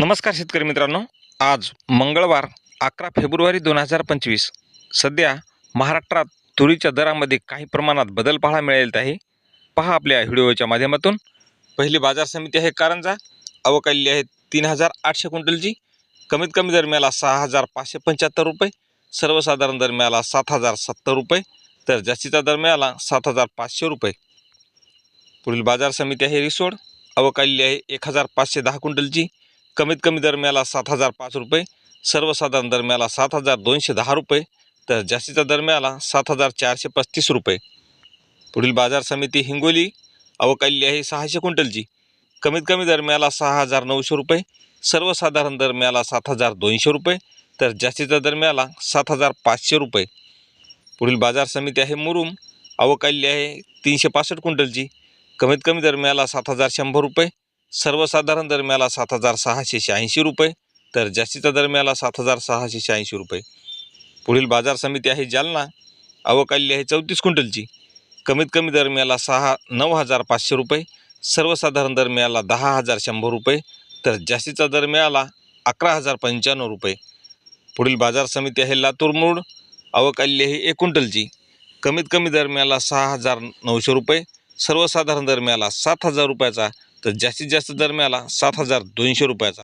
नमस्कार शेतकरी मित्रांनो. आज मंगळवार अकरा फेब्रुवारी दोन हजार पंचवीस. सध्या महाराष्ट्रात तुरीच्या दरामध्ये काही प्रमाणात बदल पाहायला मिळेल आहे. पहा आपल्या व्हिडिओच्या माध्यमातून. पहिली बाजार समिती आहे कारंजा. अवकाली आहे तीन हजार आठशे क्विंटलची. कमीत कमी दर मिळाला सहा हजार पाचशे पंच्याहत्तर रुपये. सर्वसाधारण दर मिळाला सात हजार सत्तर रुपये. तर जास्तीचा दर मिळाला सात हजार पाचशे रुपये. पुढील बाजार समिती आहे रिसोड. अवकाली आहे एक हजार पाचशे दहा क्विंटलची. कमीत कमी दर मिळाला सात हजार पाच रुपये सर्वसाधारण दर मिळाला सात हजार दोनशे दहा रुपये तर जास्तीचा दर मिळाला सात हजार चारशे पस्तीस रुपये. पुढील बाजार समिती हिंगोली अवकाली आहे सहाशे क्विंटलची. कमीत कमी दर मिळाला सहा हजार नऊशे रुपये सर्वसाधारण दर मिळाला सात हजार दोनशे रुपये तर जास्तीचा दर मिळाला सात हजार पाचशे रुपये. पुढील बाजार समिती आहे मुरुम अवकाली आहे तीनशे पासष्ट क्विंटलची. कमीत कमी दर मिळाला सात हजार शंभर रुपये सर्वसाधारण दरम्याला सात हजार सहाशे शहाऐंशी रुपये तर जास्तीचा दरम्याला सात हजार सहाशे शहाऐंशी रुपये. पुढील बाजार समिती आहे जालना. अवकाली आहे चौतीस क्विंटलची. कमीत कमी दरम्याला सहा नऊ हजार पाचशे रुपये. सर्वसाधारण दरम्याला दहा हजार शंभर रुपये तर जास्तीचा दरम्याला अकरा हजार पंच्याण्णव रुपये. पुढील बाजार समिती आहे लातूर मूळ. अवकाली आहे एक क्विंटलची. कमीत कमी दरम्याला सहा हजार नऊशे रुपये. सर्वसाधारण दरम्याला सात हजार रुपयाचा तर जास्तीत जास्त दर मिळाला सात हजार दोनशे रुपयाचा.